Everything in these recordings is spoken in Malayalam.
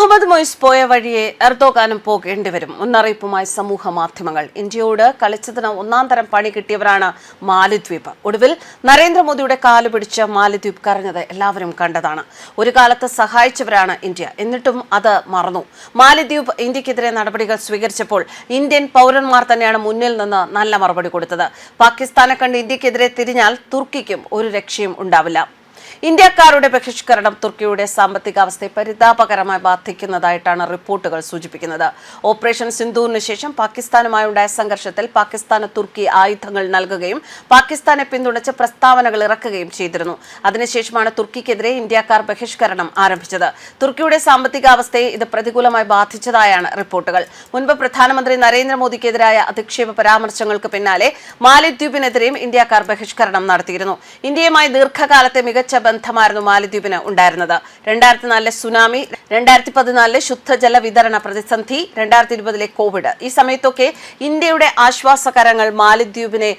മുഹമ്മദ് മൊയ്സ് പോയ വഴിയെ എർദോഗാനും പോകേണ്ടി വരും മുന്നറിയിപ്പുമായി സമൂഹ മാധ്യമങ്ങൾ. ഇന്ത്യയോട് കളിച്ചതിന് ഒന്നാം തരം പണി കിട്ടിയവരാണ് മാലിദ്വീപ്. ഒടുവിൽ നരേന്ദ്രമോദിയുടെ കാൽ പിടിച്ച് മാലിദ്വീപ് കരഞ്ഞത് എല്ലാവരും കണ്ടതാണ്. ഒരു കാലത്ത് സഹായിച്ചവരാണ് ഇന്ത്യ. എന്നിട്ടും അത് മറന്നു. മാലിദ്വീപ് ഇന്ത്യക്കെതിരെ നടപടികൾ സ്വീകരിച്ചപ്പോൾ ഇന്ത്യൻ പൗരന്മാർ തന്നെയാണ് മുന്നിൽ നിന്ന് നല്ല മറുപടി കൊടുത്തത്. പാകിസ്ഥാനെ കണ്ട് ഇന്ത്യക്കെതിരെ തിരിഞ്ഞാൽ തുർക്കിക്കും ഒരു രക്ഷയും ഉണ്ടാവില്ല. ഇന്ത്യക്കാരുടെ ബഹിഷ്കരണം തുർക്കിയുടെ സാമ്പത്തിക അവസ്ഥയെ പരിതാപകരമായി ബാധിക്കുന്നതായിട്ടാണ് റിപ്പോർട്ടുകൾ സൂചിപ്പിക്കുന്നത്. ഓപ്പറേഷൻ സിന്ധുവിന് ശേഷം പാകിസ്ഥാനുമായുണ്ടായ സംഘർഷത്തിൽ പാകിസ്ഥാന് തുർക്കി ആയുധങ്ങൾ നൽകുകയും പാകിസ്ഥാനെ പിന്തുണച്ച് പ്രസ്താവനകൾ ഇറക്കുകയും ചെയ്തിരുന്നു. അതിനുശേഷമാണ് തുർക്കിക്കെതിരെ ഇന്ത്യക്കാർ ബഹിഷ്കരണം ആരംഭിച്ചത്. തുർക്കിയുടെ സാമ്പത്തിക അവസ്ഥയെ ഇത് പ്രതികൂലമായി ബാധിച്ചതായാണ് റിപ്പോർട്ടുകൾ. മുൻപ് പ്രധാനമന്ത്രി നരേന്ദ്രമോദിക്കെതിരായ അധിക്ഷേപ പരാമർശങ്ങൾക്ക് പിന്നാലെ മാലിദ്വീപിനെതിരെയും ഇന്ത്യക്കാർ ബഹിഷ്കരണം നടത്തിയിരുന്നു. ഇന്ത്യയുമായി ദീർഘകാലത്തെ മികച്ച ബന്ധമായിരുന്നു മാലിദ്വീപിന് ഉണ്ടായിരുന്നത്. രണ്ടായിരത്തി നാലിലെ സുനാമി രണ്ടായിരത്തി പതിനാലിലെ ശുദ്ധജല വിതരണ പ്രതിസന്ധി രണ്ടായിരത്തി ഇരുപതിലെ കോവിഡ്. ഈ സമയത്തൊക്കെ ഇന്ത്യയുടെ ആശ്വാസകരങ്ങൾ മാലിദ്വീപിനെ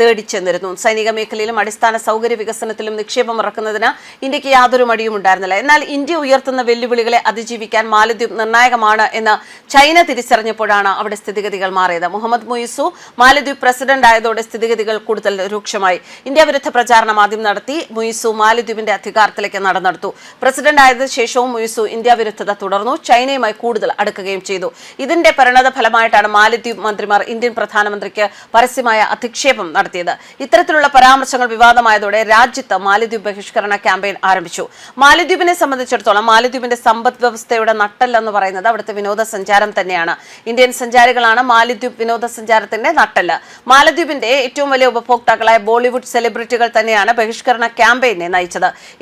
തേടിച്ചെന്നിരുന്നു സൈനിക മേഖലയിലും അടിസ്ഥാന സൗകര്യ വികസനത്തിലും നിക്ഷേപം ഇറക്കുന്നതിന് ഇന്ത്യയ്ക്ക് യാതൊരു മടിയും ഉണ്ടായിരുന്നില്ല. എന്നാൽ ഇന്ത്യ ഉയർത്തുന്ന വെല്ലുവിളികളെ അതിജീവിക്കാൻ മാലിദ്വീപ് നിർണായകമാണ് എന്ന് ചൈന തിരിച്ചറിഞ്ഞപ്പോഴാണ് അവിടെ സ്ഥിതിഗതികൾ മാറിയത്. മുഹമ്മദ് മുയിസു മാലിദ്വീപ് പ്രസിഡന്റ് ആയതോടെ സ്ഥിതിഗതികൾ കൂടുതൽ രൂക്ഷമായി. ഇന്ത്യ വിരുദ്ധ പ്രചാരണം ആദ്യം നടത്തി. മുയിസു മാലിദ്വീപിന്റെ അധികാരത്തിലേക്ക് നടന്നെടുത്തു. പ്രസിഡന്റ് ആയതിനു ശേഷവും മുയിസു ഇന്ത്യ വിരുദ്ധത തുടർന്നു. ചൈനയുമായി കൂടുതൽ അടുക്കുകയും ചെയ്തു. ഇതിന്റെ പരിണത ഫലമായിട്ടാണ് മാലിദ്വീപ് മന്ത്രിമാർ ഇന്ത്യൻ പ്രധാനമന്ത്രിക്ക് പരസ്യമായ അധിക്ഷേപം നടത്തിയത്. ഇത്തരത്തിലുള്ള പരാമർശങ്ങൾ വിവാദമായതോടെ രാജ്യത്ത് മാലിദ്വീപ് ബഹിഷ്കരണ ക്യാമ്പയിൻ ആരംഭിച്ചു. മാലിദ്വീപിനെ സംബന്ധിച്ചിടത്തോളം മാലിദ്വീപിന്റെ സമ്പദ് വ്യവസ്ഥയുടെ നട്ടെല്ലെന്ന് പറയുന്നത് അവിടുത്തെ വിനോദസഞ്ചാരം തന്നെയാണ്. ഇന്ത്യൻ സഞ്ചാരികളാണ് മാലിദ്വീപ് വിനോദസഞ്ചാരത്തിന്റെ നട്ടെല്ല്. മാലദ്വീപിന്റെ ഏറ്റവും വലിയ ഉപഭോക്താക്കളായ ബോളിവുഡ് സെലിബ്രിറ്റികൾ തന്നെയാണ് ബഹിഷ്കരണ ക്യാമ്പയിനെ നയിച്ചത്.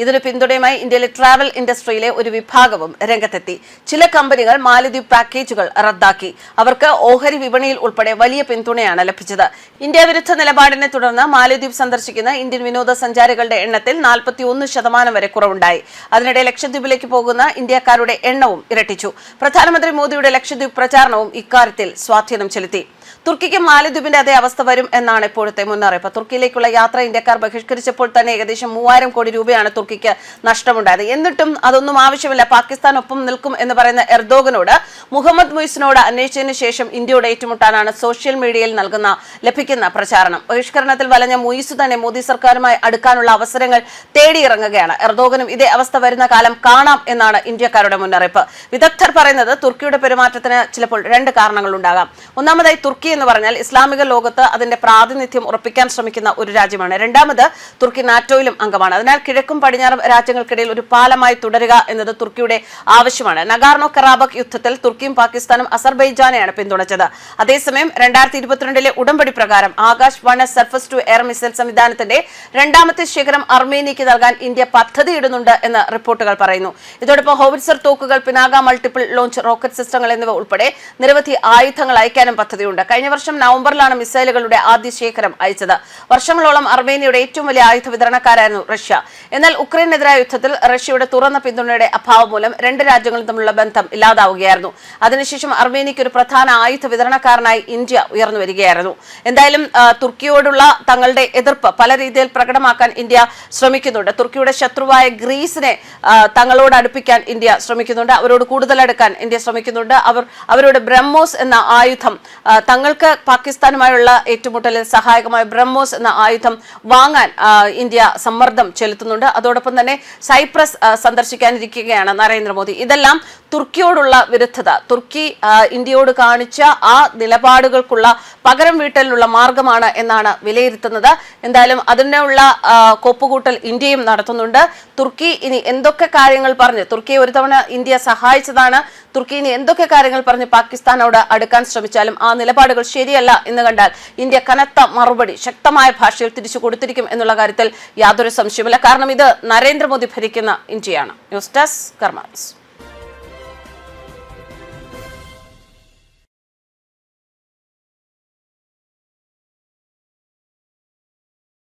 ഇതിന് പിന്തുണയുമായി ഇന്ത്യയിലെ ട്രാവൽ ഇൻഡസ്ട്രിയിലെ ഒരു വിഭാഗവും രംഗത്തെത്തി. ചില കമ്പനികൾ മാലദ്വീപ് പാക്കേജുകൾ റദ്ദാക്കി. അവർക്ക് ഓഹരി വിപണിയിൽ ഉൾപ്പെടെ വലിയ പിന്തുണയാണ് ലഭിച്ചത്. ഇന്ത്യ വിരുദ്ധ നിലപാടിനെ തുടർന്ന് മാലദ്വീപ് സന്ദർശിക്കുന്ന ഇന്ത്യൻ വിനോദസഞ്ചാരികളുടെ എണ്ണത്തിൽ നാൽപ്പത്തി ഒന്ന് ശതമാനം വരെ കുറവുണ്ടായി. അതിനിടെ ലക്ഷദ്വീപിലേക്ക് പോകുന്ന ഇന്ത്യക്കാരുടെ എണ്ണവും ഇരട്ടിച്ചു. പ്രധാനമന്ത്രി മോദിയുടെ ലക്ഷദ്വീപ് പ്രചാരണവും ഇക്കാര്യത്തിൽ സ്വാധീനം ചെലുത്തി. തുർക്കിക്ക് മാലദ്വീപിന്റെ അതേ അവസ്ഥ വരും എന്നാണ് ഇപ്പോഴത്തെ മുന്നറിയിപ്പ്. തുർക്കിയിലേക്കുള്ള യാത്ര ഇന്ത്യക്കാർ ബഹിഷ്കരിച്ചപ്പോൾ തന്നെ ഏകദേശം മൂവായിരം കോടി രൂപയാണ് തുർക്കിക്ക് നഷ്ടമുണ്ടായത്. എന്നിട്ടും അതൊന്നും ആവശ്യമില്ല. പാകിസ്ഥാൻ ഒപ്പം നിൽക്കും എന്ന് പറയുന്ന എർദോഗനോട് മുഹമ്മദ് മുയ്സിനോട് അന്വേഷിച്ചതിന് ശേഷം ഇന്ത്യയോട് ഏറ്റുമുട്ടാനാണ് സോഷ്യൽ മീഡിയയിൽ നൽകുന്ന ലഭിക്കുന്ന പ്രചാരണം. ബഹിഷ്കരണത്തിൽ വലഞ്ഞ മുയിസ് തന്നെ മോദി സർക്കാരുമായി അടുക്കാനുള്ള അവസരങ്ങൾ തേടിയിറങ്ങുകയാണ്. എർദോഗനും ഇതേ അവസ്ഥ വരുന്ന കാലം കാണാം എന്നാണ് ഇന്ത്യക്കാരുടെ മുന്നറിയിപ്പ്. വിദഗ്ധർ പറയുന്നത് തുർക്കിയുടെ പെരുമാറ്റത്തിന് ചിലപ്പോൾ രണ്ട് കാരണങ്ങൾ ഉണ്ടാകാം. ഒന്നാമതായി തുർക്കി എന്ന് പറഞ്ഞാൽ ഇസ്ലാമിക ലോകത്ത് അതിന്റെ പ്രാതിനിധ്യം ഉറപ്പിക്കാൻ ശ്രമിക്കുന്ന ഒരു രാജ്യമാണ്. രണ്ടാമത് തുർക്കി നാറ്റോയിലും അംഗമാണ്. അതിനാൽ കിഴക്കും പടിഞ്ഞാറും രാജ്യങ്ങൾക്കിടയിൽ ഒരു പാലമായി തുടരുക എന്നത് തുർക്കിയുടെ ആവശ്യമാണ്. നഗാർണോ കറാബക് യുദ്ധത്തിൽ തുർക്കിയും പാകിസ്ഥാനും അസർബൈജാനെയാണ് പിന്തുണച്ചത്. അതേസമയം രണ്ടായിരത്തി ഇരുപത്തിരണ്ടിലെ ഉടമ്പടി പ്രകാരം Akash one surface to air missile സംവിധാനത്തിന്റെ രണ്ടാമത്തെ ശേഖരം അർമേനിയയ്ക്ക് നൽകാൻ ഇന്ത്യ പദ്ധതിയിടുന്നുണ്ട് എന്ന് റിപ്പോർട്ടുകൾ പറയുന്നു. ഇതോടൊപ്പം ഹോവിസർ തോക്കുകൾ പിനാക മൾട്ടിപ്പിൾ ലോഞ്ച് റോക്കറ്റ് സിസ്റ്റങ്ങൾ എന്നിവ ഉൾപ്പെടെ നിരവധി ആയുധങ്ങൾ അയക്കാനും പദ്ധതിയുണ്ട്. കഴിഞ്ഞ വർഷം നവംബറിലാണ് മിസൈലുകളുടെ ആദ്യ ശേഖരം അയച്ചത്. വർഷങ്ങളോളം അർമേനിയയുടെ ഏറ്റവും വലിയ ആയുധ വിതരണക്കാരായിരുന്നു റഷ്യ. എന്നാൽ ഉക്രൈനെതിരായ യുദ്ധത്തിൽ റഷ്യയുടെ തുറന്ന പിന്തുണയുടെ അഭാവം മൂലം രണ്ട് രാജ്യങ്ങളും തമ്മിലുള്ള ബന്ധം ഇല്ലാതാവുകയായിരുന്നു. അതിനുശേഷം അർമേനിയയ്ക്ക് ഒരു പ്രധാന ആയുധ വിതരണക്കാരനായി ഇന്ത്യ ഉയർന്നു വരികയായിരുന്നു. എന്തായാലും തുർക്കിയോടുള്ള തങ്ങളുടെ എതിർപ്പ് പല രീതിയിൽ പ്രകടമാക്കാൻ ഇന്ത്യ ശ്രമിക്കുന്നുണ്ട്. തുർക്കിയുടെ ശത്രുവായ ഗ്രീസിനെ തങ്ങളോട് അടുപ്പിക്കാൻ ഇന്ത്യ ശ്രമിക്കുന്നുണ്ട്. അവരോട് കൂടുതലെടുക്കാൻ ഇന്ത്യ ശ്രമിക്കുന്നുണ്ട്. അവർ അവരുടെ ബ്രഹ്മോസ് എന്ന ആയുധം തങ്ങൾക്ക് പാകിസ്ഥാനുമായുള്ള ഏറ്റുമുട്ടലിൽ സഹായകമായ ബ്രഹ്മോസ് എന്ന ആയുധം വാങ്ങാൻ ഇന്ത്യ സമ്മർദ്ദം ചെലുത്തുന്നുണ്ട് അതോടൊപ്പം തന്നെ സൈപ്രസ് സന്ദർശിക്കാനിരിക്കുകയാണ് നരേന്ദ്രമോദി. ഇതെല്ലാം തുർക്കിയോടുള്ള വിരുദ്ധത. തുർക്കി ഇന്ത്യയോട് കാണിച്ച ആ നിലപാടുകൾക്കുള്ള പകരം വീട്ടലിനുള്ള മാർഗമാണ് എന്നാണ് വിലയിരുത്തുന്നത്. എന്തായാലും അതിനുള്ള കൊപ്പുകൂട്ടൽ ഇന്ത്യയും നടത്തുന്നുണ്ട്. തുർക്കി ഇനി എന്തൊക്കെ കാര്യങ്ങൾ പറഞ്ഞ് തുർക്കിയെ ഒരു തവണ ഇന്ത്യ സഹായിച്ചതാണ് തുർക്കി ഇനി എന്തൊക്കെ കാര്യങ്ങൾ പറഞ്ഞ് പാകിസ്ഥാനോട് അടുക്കാൻ ശ്രമിച്ചാലും ആ നിലപാടുകൾ ശരിയല്ല എന്ന് കണ്ടാൽ ഇന്ത്യ കനത്ത മറുപടി ശക്തമായ ഭാഷയിൽ തിരിച്ചു കൊടുത്തിരിക്കും എന്നുള്ള കാര്യത്തിൽ യാതൊരു സംശയമില്ല കാരണം ഇത് നരേന്ദ്രമോദി ഭരിക്കുന്ന ഇന്ത്യയാണ്. News desk കർമാൻസ്